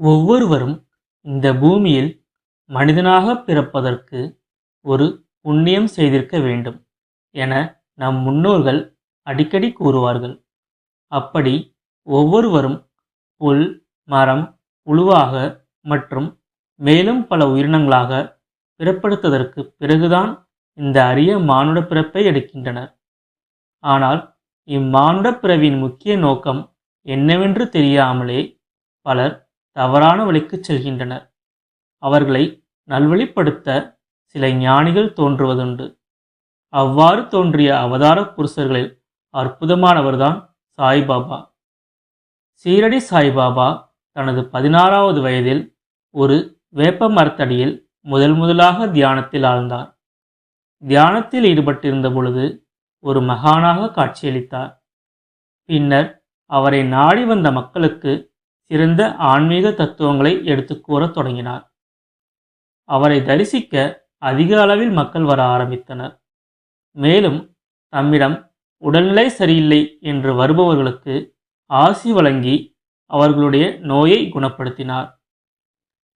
ஒவ்வொருவரும் இந்த பூமியில் மனிதனாக பிறப்பதற்கு ஒரு புண்ணியம் செய்திருக்க வேண்டும் என நம் முன்னோர்கள் அடிக்கடி கூறுவார்கள். அப்படி ஒவ்வொருவரும் புல் மரம் புழுவாக மற்றும் மேலும் பல உயிரினங்களாக பிறப்படுத்ததற்கு பிறகுதான் இந்த அரிய மானுட பிறப்பை எடுக்கின்றனர். ஆனால் இம்மானுட பிறவியின் முக்கிய நோக்கம் என்னவென்று தெரியாமலே பலர் தவறான வழிக்குச் செல்கின்றனர். அவர்களை நல்வழிப்படுத்த சில ஞானிகள் தோன்றுவதுண்டு. அவ்வாறு தோன்றிய அவதார புருஷர்களில் அற்புதமானவர்தான் சாய்பாபா. சீரடி சாய்பாபா தனது பதினாறாவது வயதில் ஒரு வேப்ப மரத்தடியில் முதல் முதலாக தியானத்தில் ஆழ்ந்தார். தியானத்தில் ஈடுபட்டிருந்த பொழுது ஒரு மகானாக காட்சியளித்தார். பின்னர் அவரை நாடி வந்த மக்களுக்கு சிறந்த ஆன்மீக தத்துவங்களை எடுத்து கூறத் தொடங்கினார். அவரை தரிசிக்க அதிக அளவில் மக்கள் வர ஆரம்பித்தனர். மேலும் தம்மிடம் உடல்நிலை சரியில்லை என்று வருபவர்களுக்கு ஆசி வழங்கி அவர்களுடைய நோயை குணப்படுத்தினார்.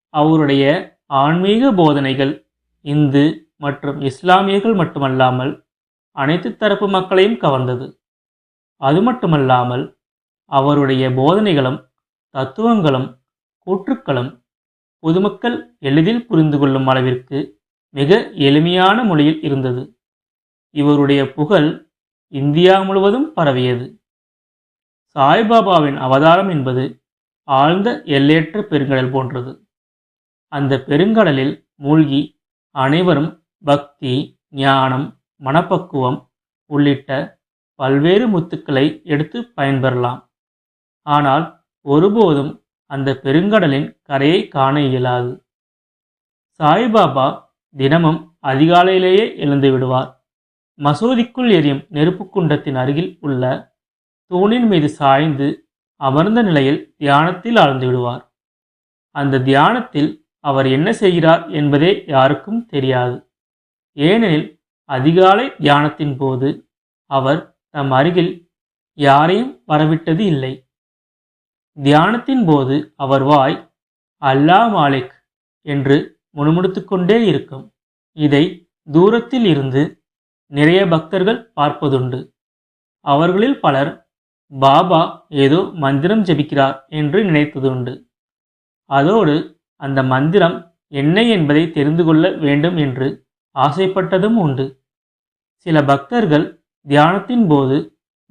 அவருடைய ஆன்மீக போதனைகள் இந்து மற்றும் இஸ்லாமியர்கள் மட்டுமல்லாமல் அனைத்து தரப்பு மக்களையும் கவர்ந்தது. அது மட்டுமல்லாமல் அவருடைய போதனைகளும் தத்துவங்களும் கூற்றுக்களும் பொதுமக்கள் எளிதில் புரிந்து கொள்ளும் அளவிற்கு மிக எளிமையான மொழியில் இருந்தது. இவருடைய புகழ் இந்தியா முழுவதும் பரவியது. சாய்பாபாவின் அவதாரம் என்பது ஆழ்ந்த எல்லையற்ற பெருங்கடல் போன்றது. அந்த பெருங்கடலில் மூழ்கி அனைவரும் பக்தி ஞானம் மனப்பக்குவம் உள்ளிட்ட பல்வேறு முத்துக்களை எடுத்து பயன்பெறலாம். ஆனால் ஒருபோதும் அந்த பெருங்கடலின் கரையை காண இயலாது. சாய்பாபா தினமும் அதிகாலையிலேயே எழுந்து விடுவார். மசூதிக்குள் எரியும் நெருப்பு குண்டத்தின் அருகில் உள்ள தூணின் மீது சாய்ந்து அமர்ந்த நிலையில் தியானத்தில் ஆழ்ந்து விடுவார். அந்த தியானத்தில் அவர் என்ன செய்கிறார் என்பதே யாருக்கும் தெரியாது. ஏனெனில் அதிகாலை தியானத்தின் போது அவர் தம் அருகில் யாரையும் வரவிட்டது இல்லை. தியானத்தின் போது அவர் வாய் அல்லா மாலிக் என்று முணுமுணுத்துக்கொண்டே இருக்கும். இதை தூரத்தில் இருந்து நிறைய பக்தர்கள் பார்ப்பதுண்டு. அவர்களில் பலர் பாபா ஏதோ மந்திரம் ஜெபிக்கிறார் என்று நினைத்ததுண்டு. அதோடு அந்த மந்திரம் என்ன என்பதை தெரிந்து கொள்ள வேண்டும் என்று ஆசைப்பட்டதும் உண்டு. சில பக்தர்கள் தியானத்தின் போது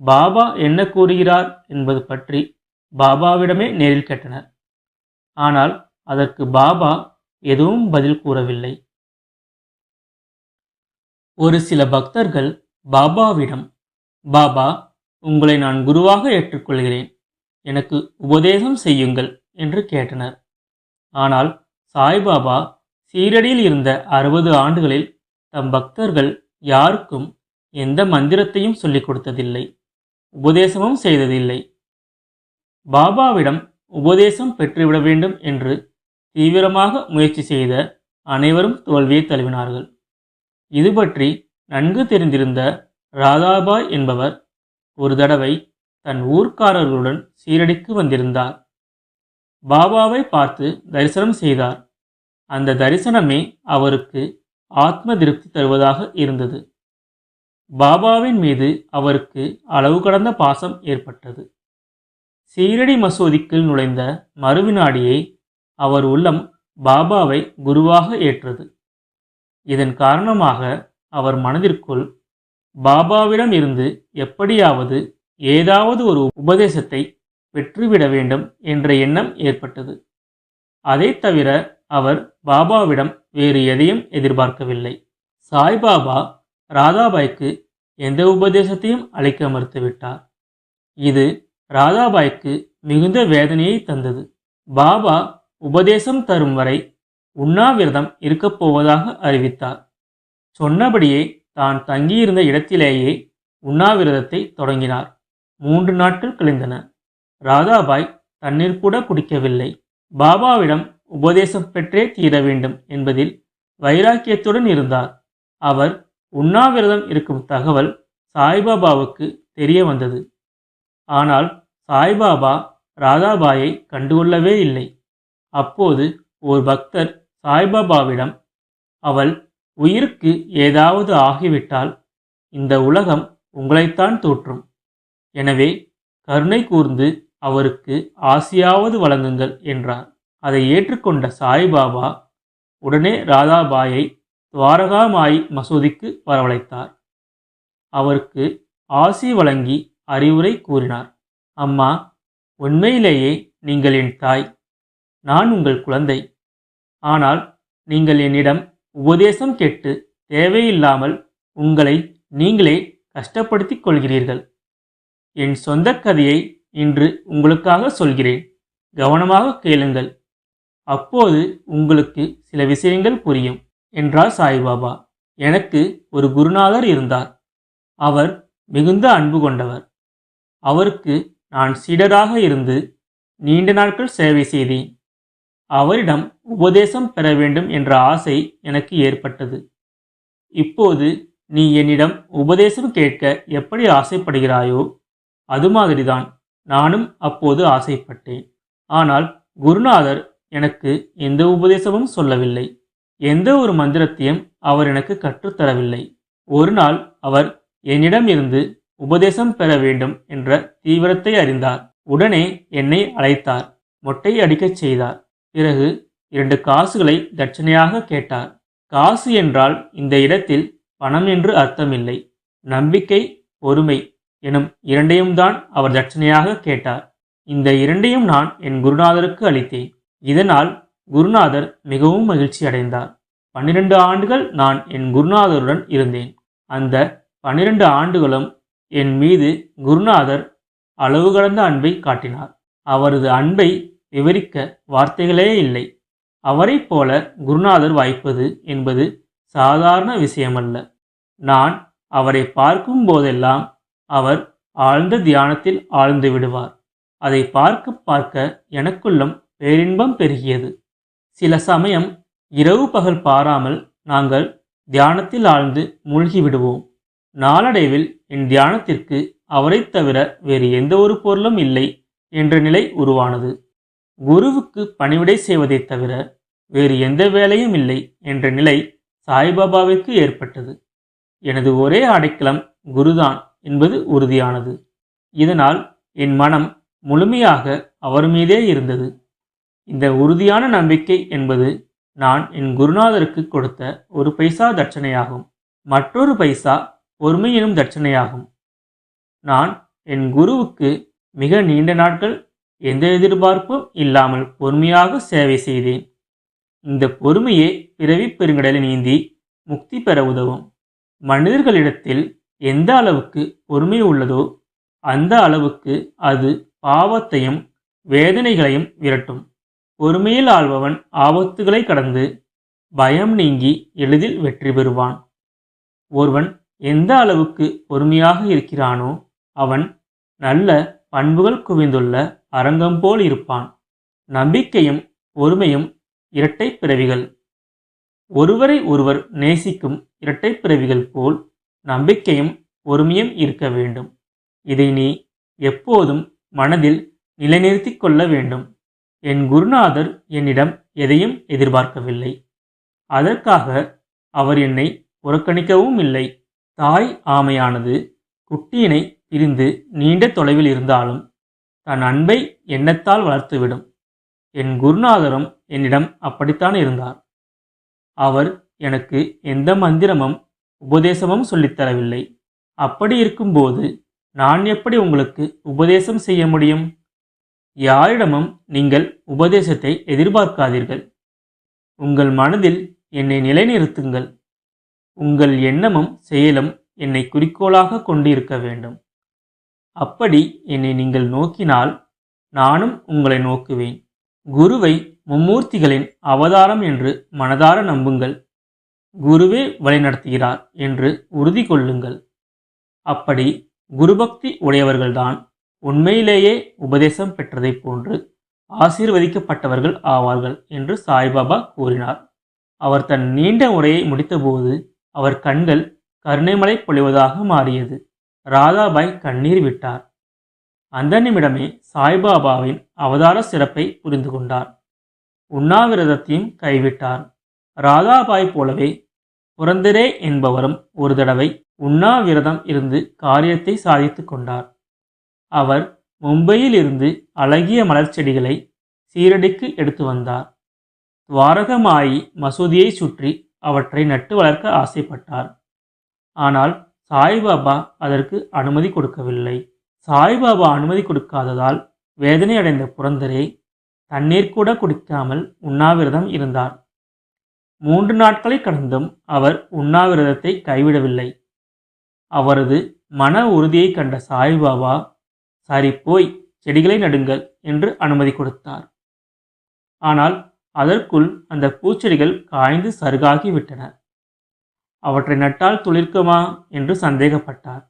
பாபா என்ன கூறுகிறார் என்பது பற்றி பாபாவிடமே நேரில் கேட்டனர். ஆனால் அதற்கு பாபா எதுவும் பதில் கூறவில்லை. ஒரு சில பக்தர்கள் பாபாவிடம் பாபா உங்களை நான் குருவாக ஏற்றுக்கொள்கிறேன். எனக்கு உபதேசம் செய்யுங்கள் என்று கேட்டனர். ஆனால் சாய்பாபா சீரடியில் இருந்த அறுபது ஆண்டுகளில் தம் பக்தர்கள் யாருக்கும் எந்த மந்திரத்தையும் சொல்லிக் கொடுத்ததில்லை உபதேசமும் செய்ததில்லை. பாபாவிடம் உபதேசம் பெற்றுவிட வேண்டும் என்று தீவிரமாக முயற்சி செய்த அனைவரும் தோல்வியை தழுவினார்கள். இது பற்றி நன்கு தெரிந்திருந்த ராதாபாய் என்பவர் ஒரு தடவை தன் ஊர்க்காரர்களுடன் சீரடிக்கு வந்திருந்தார். பாபாவை பார்த்து தரிசனம் செய்தார். அந்த தரிசனமே அவருக்கு ஆத்ம திருப்தி தருவதாக இருந்தது. பாபாவின் மீது அவருக்கு அளவு கடந்த பாசம் ஏற்பட்டது. சீரடி மசூதிக்குள் நுழைந்த மறுவினாடியே அவர் உள்ளம் பாபாவை குருவாக ஏற்றது. இதன் காரணமாக அவர் மனதிற்குள் பாபாவிடம் இருந்து எப்படியாவது ஏதாவது ஒரு உபதேசத்தை பெற்றுவிட வேண்டும் என்ற எண்ணம் ஏற்பட்டது. அதை தவிர அவர் பாபாவிடம் வேறு எதையும் எதிர்பார்க்கவில்லை. சாய்பாபா ராதாபாய்க்கு எந்த உபதேசத்தையும் அளிக்க மறுத்துவிட்டார். இது ராதாபாய்க்கு மிகுந்த வேதனையை தந்தது. பாபா உபதேசம் தரும் வரை உண்ணாவிரதம் இருக்கப் போவதாக அறிவித்தார். சொன்னபடியே தான் தங்கியிருந்த இடத்திலேயே உண்ணாவிரதத்தை தொடங்கினார். மூன்று நாட்கள் கழிந்தன. ராதாபாய் தண்ணீர் கூட குடிக்கவில்லை. பாபாவிடம் உபதேசம் பெற்றே தீர வேண்டும் என்பதில் வைராக்கியத்துடன் இருந்தார். அவர் உண்ணாவிரதம் இருக்கும் தகவல் சாய்பாபாவுக்கு தெரிய வந்தது. ஆனால் சாய்பாபா ராதாபாயை கண்டுகொள்ளவே இல்லை. அப்போது ஒரு பக்தர் சாய்பாபாவிடம் அவள் உயிருக்கு ஏதாவது ஆகிவிட்டால் இந்த உலகம் உங்களைத்தான் தோற்றும். எனவே கருணை கூர்ந்து அவருக்கு ஆசியாவது வழங்குங்கள் என்றார். அதை ஏற்றுக்கொண்ட சாய்பாபா உடனே ராதாபாயை துவாரகாமாயி மசூதிக்கு வரவழைத்தார். அவருக்கு ஆசி வழங்கி அறிவுரை கூறினார். அம்மா உண்மையிலேயே நீங்கள் என் தாய் நான் உங்கள் குழந்தை. ஆனால் நீங்கள் என்னிடம் உபதேசம் கேட்டு தேவையில்லாமல் உங்களை நீங்களே கஷ்டப்படுத்திக் கொள்கிறீர்கள். என் சொந்த கதையை இன்று உங்களுக்காக சொல்கிறேன். கவனமாக கேளுங்கள். அப்போது உங்களுக்கு சில விஷயங்கள் புரியும் என்றார் சாய்பாபா. எனக்கு ஒரு குருநாதர் இருந்தார். அவர் மிகுந்த அன்பு கொண்டவர். அவருக்கு நான் சீடராக இருந்து நீண்ட நாட்கள் சேவை செய்தேன். அவரிடம் உபதேசம் பெற வேண்டும் என்ற ஆசை எனக்கு ஏற்பட்டது. இப்போது நீ என்னிடம் உபதேசம் கேட்க எப்படி ஆசைப்படுகிறாயோ அது மாதிரிதான் நானும் அப்போது ஆசைப்பட்டேன். ஆனால் குருநாதர் எனக்கு எந்த உபதேசமும் சொல்லவில்லை. எந்த ஒரு மந்திரத்தையும் அவர் எனக்கு கற்றுத்தரவில்லை. ஒரு நாள் அவர் என்னிடம் இருந்து உபதேசம் பெற வேண்டும் என்ற தீவிரத்தை அறிந்தார். உடனே என்னை அழைத்தார். மொட்டை அடிக்கச் செய்தார். பிறகு இரண்டு காசுகளை தட்சணையாக கேட்டார். காசு என்றால் இந்த இடத்தில் பணம் என்று அர்த்தமில்லை. நம்பிக்கை பொறுமை எனும் இரண்டையும் தான் அவர் தட்சணையாக கேட்டார். இந்த இரண்டையும் நான் என் குருநாதருக்கு அளித்தேன். இதனால் குருநாதர் மிகவும் மகிழ்ச்சி அடைந்தார். பன்னிரண்டு ஆண்டுகள் நான் என் குருநாதருடன் இருந்தேன். அந்த பன்னிரண்டு ஆண்டுகளும் என் மீது குருநாதர் அளவு கடந்த அன்பை காட்டினார். அவரது அன்பை விவரிக்க வார்த்தைகளே இல்லை. அவரைப் போல குருநாதர் வாய்ப்பது என்பது சாதாரண விஷயமல்ல. நான் அவரை பார்க்கும் போதெல்லாம் அவர் ஆழ்ந்த தியானத்தில் ஆழ்ந்து விடுவார். அதை பார்க்க பார்க்க எனக்குள்ளும் பேரின்பம் பெருகியது. சில சமயம் இரவு பகல் பாராமல் நாங்கள் தியானத்தில் ஆழ்ந்து மூழ்கி விடுவோம். நாளடைவில் என் தியானத்திற்கு அவரைத் தவிர வேறு எந்த ஒரு பொருளும் இல்லை என்ற நிலை உருவானது. குருவுக்கு பணிவிடை செய்வதைத் தவிர வேறு எந்த வேலையும் இல்லை என்ற நிலை சாய்பாபாவிற்கு ஏற்பட்டது. எனது ஒரே அடைக்கலம் குருதான் என்பது உறுதியானது. இதனால் என் மனம் முழுமையாக அவர் மீதே இருந்தது. இந்த உறுதியான நம்பிக்கை என்பது நான் என் குருநாதருக்கு கொடுத்த ஒரு பைசா தட்சணையாகும். மற்றொரு பைசா பொறுமை எனும் தட்சணையாகும். நான் என் குருவுக்கு மிக நீண்ட நாட்கள் எந்த எதிர்பார்ப்பும் இல்லாமல் பொறுமையாக சேவை செய்தேன். இந்த பொறுமையே பிறவி பெருங்கடலை நீந்தி முக்தி பெற உதவும். மனிதர்களிடத்தில் எந்த அளவுக்கு பொறுமை உள்ளதோ அந்த அளவுக்கு அது பாவத்தையும் வேதனைகளையும் விரட்டும். பொறுமையில் ஆள்பவன் ஆபத்துகளை கடந்து பயம் நீங்கி எளிதில் வெற்றி பெறுவான். ஒருவன் எந்த அளவுக்கு பொறுமையாக இருக்கிறானோ அவன் நல்ல பண்புகள் குவிந்துள்ள அரங்கம் போல் இருப்பான். நம்பிக்கையும் பொறுமையும் இரட்டை பிறவிகள். ஒருவரை ஒருவர் நேசிக்கும் இரட்டை பிறவிகள் போல் நம்பிக்கையும் பொறுமையும் இருக்க வேண்டும். இதை நீ எப்போதும் மனதில் நிலைநிறுத்திக் கொள்ள வேண்டும். என் குருநாதர் என்னிடம் எதையும் எதிர்பார்க்கவில்லை. அதற்காக அவர் என்னை புறக்கணிக்கவும் இல்லை. தாய் ஆமையானது குட்டியினை பிரிந்து நீண்ட தொலைவில் இருந்தாலும் தன் அன்பை எண்ணத்தால் வளர்த்துவிடும். என் குருநாதரும் என்னிடம் அப்படித்தான் இருந்தார். அவர் எனக்கு எந்த மந்திரமும் உபதேசமும் சொல்லித்தரவில்லை அப்படி இருக்கும்போது நான் எப்படி உங்களுக்கு உபதேசம் செய்ய முடியும்? யாரிடமும் நீங்கள் உபதேசத்தை எதிர்பார்க்காதீர்கள். உங்கள் மனதில் என்னை நிலைநிறுத்துங்கள். உங்கள் எண்ணமும் செயலும் என்னை குறிக்கோளாக கொண்டிருக்க வேண்டும். அப்படி என்னை நீங்கள் நோக்கினால் நானும் உங்களை நோக்குவேன். குருவை மும்மூர்த்திகளின் அவதாரம் என்று மனதார நம்புங்கள். குருவே வழிநடத்துகிறார் என்று உறுதி கொள்ளுங்கள். அப்படி குருபக்தி உடையவர்கள்தான் உண்மையிலேயே உபதேசம் பெற்றதைப் போன்று ஆசீர்வதிக்கப்பட்டவர்கள் ஆவார்கள் என்று சாய்பாபா கூறினார். அவர் தன் நீண்ட உரையை முடித்தபோது அவர் கண்கள் கருணைமலை பொழிவதாக மாறியது. ராதாபாய் கண்ணீர் விட்டார். அந்த நிமிடமே சாய்பாபாவின் அவதார சிறப்பை புரிந்து கொண்டார். உண்ணாவிரதத்தையும் கைவிட்டார். ராதாபாய் போலவே புரந்தரே என்பவரும் ஒரு தடவை உண்ணாவிரதம் இருந்து காரியத்தை சாதித்து கொண்டார். அவர் மும்பையில் இருந்து அழகிய மலர் செடிகளை சீரடிக்கு எடுத்து வந்தார். துவாரகமாயி மசூதியை சுற்றி அவற்றை நட்டு வளர்க்க ஆசைப்பட்டார். ஆனால் சாய்பாபா அதற்கு அனுமதி கொடுக்கவில்லை. சாய்பாபா அனுமதி கொடுக்காததால் வேதனை அடைந்த புரந்தரே தண்ணீர் கூட குடிக்காமல் உண்ணாவிரதம் இருந்தார். மூன்று நாட்களை கடந்தும் அவர் உண்ணாவிரதத்தை கைவிடவில்லை. அவரது மன உறுதியை கண்ட சாய்பாபா சரி போய் செடிகளை நடுங்கள் என்று அனுமதி கொடுத்தார். ஆனால் அதற்குள் அந்த பூச்செடிகள் காய்ந்து சருகாகி விட்டன அவற்றை நட்டால் துளிர்க்குமா? என்று சந்தேகப்பட்டார்.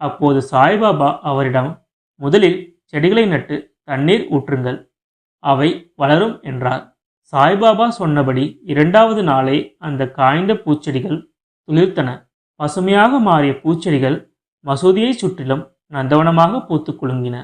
அப்போது சாய்பாபா அவரிடம் முதலில் செடிகளை நட்டு தண்ணீர் ஊற்றுங்கள். அவை வளரும் என்றார். சாய்பாபா சொன்னபடி இரண்டாவது நாளே அந்த காய்ந்த பூச்செடிகள் துளிர்த்தன. பசுமையாக மாறிய பூச்செடிகள் மசூதியை சுற்றிலும் நந்தவனமாக பூத்து குலுங்கின.